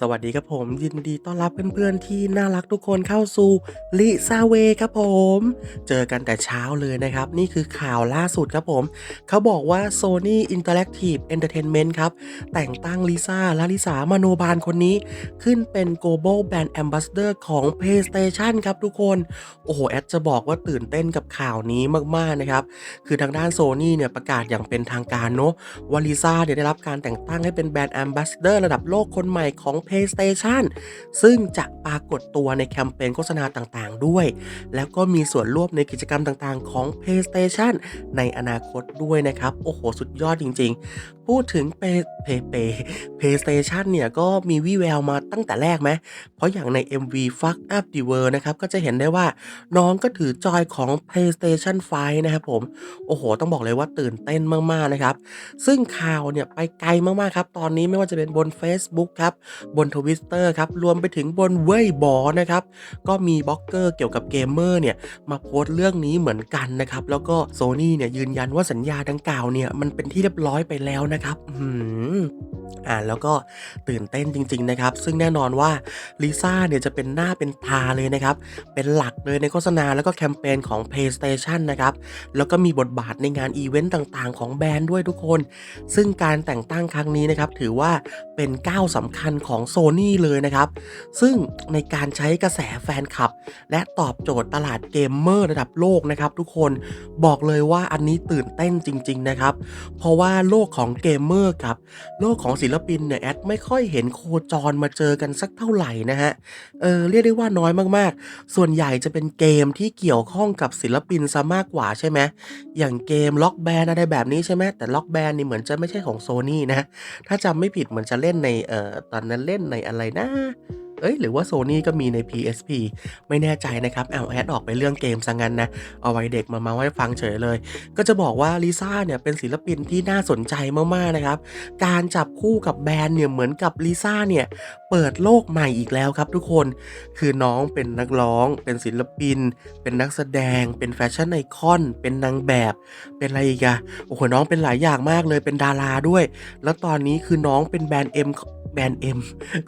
สวัสดีครับผมยินดีต้อนรับเพื่อนๆที่น่ารักทุกคนเข้าสู่ลิซาเวครับผม เจอกันแต่เช้าเลยนะครับ นี่คือข่าวล่าสุดครับผม เขาบอกว่า Sony Interactive Entertainment ครับ แต่งตั้งลิซ่าและลิสามโนบาลคนนี้ ขึ้นเป็น Global Brand Ambassador ของ PlayStation ครับทุกคน โอ้โห แอดจะบอกว่าตื่นเต้นกับข่าวนี้มากๆนะครับ คือทางด้าน Sony เนี่ยประกาศอย่างเป็นทางการเนาะว่าลิซ่าเนี่ยได้รับการแต่งตั้งให้เป็นแบรนด์ Ambassador ระดับโลกคนใหม่ของ PlayStation ซึ่งจะปรากฏตัวในแคมเปญโฆษณาต่างๆ ด้วย แล้วก็มีส่วนร่วมในกิจกรรมต่างๆ ของ PlayStation ในอนาคตด้วยนะครับ โอ้โห สุดยอดจริง ๆ พูดถึงเปเปเป PlayStation เนี่ยก็มีวี่แววมาตั้งแต่แรกไหม เพราะอย่างใน MV Fuck Up the World นะครับก็จะเห็นได้ว่าน้องก็ถือจอยของ PlayStation 5 นะครับผม โอ้โห ต้องบอกเลยว่าตื่นเต้นมาก ๆ นะครับ ซึ่งข่าวเนี่ยไปไกลมาก ๆ ครับ ตอนนี้ไม่ว่าจะเป็นบน Facebook ครับบน Twitter ครับรวมไปถึงบนเว่ยบอนะครับก็มีบล็อกเกอร์เกี่ยวกับเกมเมอร์เนี่ยมาโพสต์เรื่องนี้เหมือนกันนะครับแล้วก็ Sony เนี่ยยืนยันว่าสัญญาดังกล่าวเนี่ยมันเป็นที่เรียบร้อยไปแล้วนะครับอื้อฮืออ่าแล้วก็ตื่นเต้นจริง ๆ นะครับ ซึ่งแน่นอนว่าลิซ่าเนี่ยจะเป็นหน้าเป็นตาเลยนะครับ เป็นหลักเลยในโฆษณาแล้วก็แคมเปญของ PlayStation นะครับ แล้วก็มีบทบาทในงานอีเวนต์ต่างๆ ของแบรนด์ด้วยทุกคน ซึ่งการแต่งตั้งครั้งนี้นะครับ ถือว่าเป็นก้าวสำคัญของ Sony เลยนะครับ ซึ่งในการใช้กระแสแฟนคลับ และตอบโจทย์ตลาดเกมเมอร์ระดับโลกนะครับทุกคนบอกเลยว่าอันนี้ตื่นเต้นจริง ๆ นะครับ เพราะว่าโลกของเกมเมอร์กับโลกของศิลปินเนี่ยแอดไม่ค่อยเห็นโคจรมาเจอกันสักเท่าไหร่นะฮะเออเรียกได้ว่าน้อยมากๆ ส่วนใหญ่จะเป็นเกมที่เกี่ยวข้องกับศิลปินซะมากกว่าใช่ไหมอย่างเกมล็อกแบนอะไรแบบนี้ใช่ไหมแต่ล็อกแบนนี่เหมือนจะไม่ใช่ของ Sony นะถ้าจำไม่ผิดเหมือนจะเล่นในเอ่อตอนนั้นเล่นในอะไรนะเอ้ยหรือว่า Sony ก็มีใน PSP ไม่แน่ใจนะครับอ้าแอดออกไปเรื่องเกมซะงั้นนะ เอาไว้เด็กมาเมาให้ฟังเฉยเลย ก็จะบอกว่าลิซ่าเนี่ยเป็นศิลปินที่น่าสนใจมากๆนะครับ การจับคู่กับแบรนด์เนี่ยเหมือนกับลิซ่าเนี่ยเปิดโลกใหม่อีกแล้วครับทุกคน คือน้องเป็นนักร้อง เป็นศิลปิน เป็นนักแสดง เป็นแฟชั่นไอคอน เป็นนางแบบ เป็นอะไรอีกอะโอ้โหน้องเป็นหลายอย่างมากเลยเป็นดาราด้วย แล้วตอนนี้คือน้องเป็นแบรนด์เอ็ม แบรนด์เอ็ม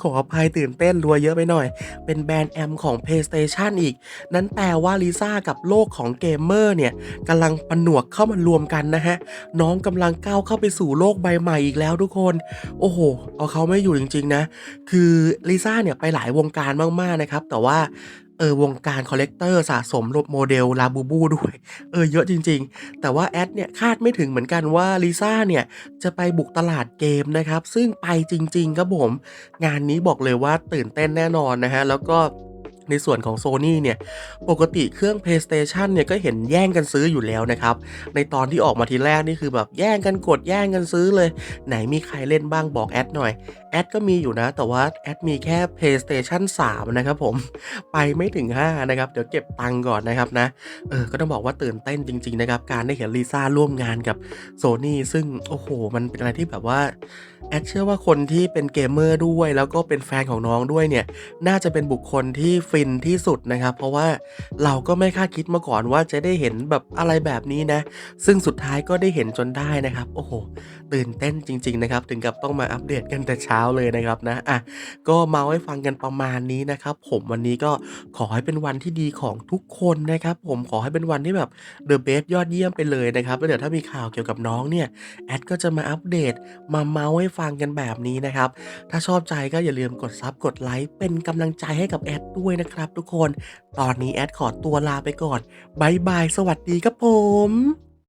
ขออภัยตื่นเต้นรัวเยอะไปหน่อย เป็นแบรนด์แอมของ PlayStation อีก นั้นแปลว่าลิซ่ากับโลกของเกมเมอร์เนี่ยกำลังผนวกเข้ามารวมกันนะฮะ น้องกำลังก้าวเข้าไปสู่โลกใบใหม่อีกแล้วทุกคน โอ้โห เอาเขาไม่อยู่จริงๆนะ คือลิซ่าเนี่ยไปหลายวงการมากๆนะครับ แต่ว่า เออวงการคอลเลกเตอร์สะสมรบโมเดลลาบูบูด้วย เออเยอะจริง ๆ แต่ว่าแอดเนี่ยคาดไม่ถึงเหมือนกันว่าลิซ่าเนี่ยจะไปบุกตลาดเกมนะครับ ซึ่งไปจริง ๆ ครับผม งานนี้บอกเลยว่าตื่นเต้นแน่นอนนะฮะ แล้วก็ ในส่วนของ Sony เนี่ยปกติเครื่อง PlayStation เนี่ยก็เห็นแย่งกันซื้ออยู่แล้วนะครับ ในตอนที่ออกมาทีแรกนี่คือแบบแย่งกันกดแย่งกันซื้อเลย ไหนมีใครเล่นบ้างบอกแอดหน่อย แอดก็มีอยู่นะ แต่ว่าแอดมีแค่ PlayStation 3 นะครับผมไปไม่ถึง 5 นะครับ เดี๋ยวเก็บตังก่อนนะครับนะเออก็ต้องบอกว่าตื่นเต้นจริง ๆ นะครับ การได้เห็นลิซ่าร่วมงานกับ Sony ซึ่งโอ้โห มันเป็นอะไรที่แบบว่าแอดเชื่อว่าคนที่เป็นเกมเมอร์ด้วย แล้วก็เป็นแฟนของน้องด้วยเนี่ยน่าจะเป็นบุคคลที่ฟนที่สุดนะครับ เพราะว่าเราก็ไม่คาดคิดมาก่อนว่าจะได้เห็นแบบอะไรแบบนี้นะ ซึ่งสุดท้ายก็ได้เห็นจนได้นะครับ โอ้โห ตื่นเต้นจริง ๆ นะครับ ถึงกับต้องมาอัปเดตกันแต่เช้าเลยนะครับนะอะก็มาให้ฟังกันประมาณนี้นะครับ ผมวันนี้ก็ขอให้เป็นวันที่ดีของทุกคนนะครับ ผมขอให้เป็นวันที่แบบ The Best ยอดเยี่ยมไปเลยนะครับแล้วเดี๋ยวถ้ามีข่าวเกี่ยวกับน้องเนี่ยแอดก็จะมาอัปเดตมาเมาให้ฟังกันแบบนี้นะครับ ถ้าชอบใจก็อย่าลืมกดซับกดไลค์เป็นกำลังใจให้กับแอดด้วยนะนะครับทุกคน ตอนนี้แอดขอตัวลาไปก่อนบายบาย สวัสดีครับผม